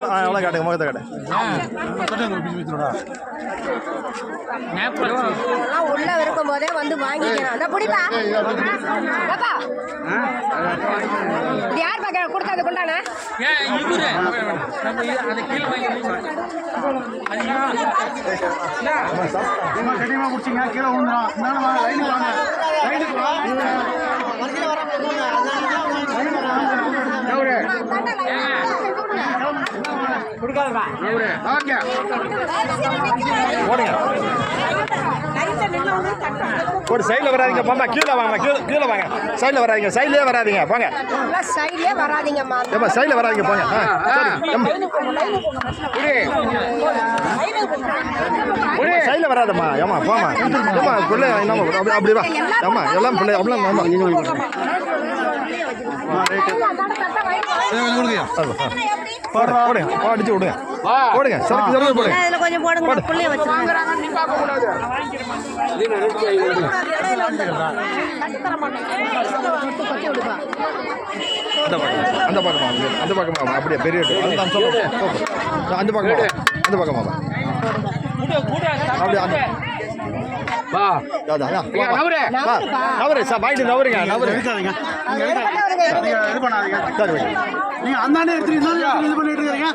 ஆ எவ்வளோ காட்டுங்க முகத்தை காட்டு. எல்லாம் உள்ள இருக்கும் போதே வந்து வாங்கிக்கணும். அந்த புடிப்பா? பாப்பா. இது யார் கொடுத்தது கொண்டானே? கீழே விழுந்துடும் லைனுக்கு வாங்க. போடு சைடில் வராதீங்க போம்மா. கீழே வாங்க கீழே கீழே வாங்க. சைடில் வராதீங்க சைட்லேயே வராதீங்க போங்க. சைட்லயே வராதீங்கம்மா ஏம்மா சைடில் வராதீங்க போங்க. சைடில் வராதம்மா. ஏம்மா போம்மா. ஏம்மா பிள்ளை என்னம்மா அப்படி அப்படி வா. ஏம்மா எல்லாம் பிள்ளை அப்படிலாம் ஆமாம் அடிச்சு விடுங்க. போடுங்க சரக்கு சரக்கு போடுங்க. இதுல கொஞ்சம் போடுங்க புள்ளைய வச்சுருவாங்க அந்த பக்கம் அந்த பக்கமா அந்த பக்கமா அப்படியே பெரிய. அதுதான் சொல்லுங்க அந்த பக்கமா அந்த பக்கமா அப்படியே அந்த வா. அதான், அதான். வா, வா. நவரு. வா, நவரு சார் பாயிட்டு நவருங்க நவரு. எடுக்காதீங்க நீங்க எடுக்க- நீங்க இது பண்ணாதீங்க சரி வைங்க. நீங்க அந்தாண்டே எடுத்துட்டு இன்னொரு இது பண்ணிட்டு இருக்கீங்க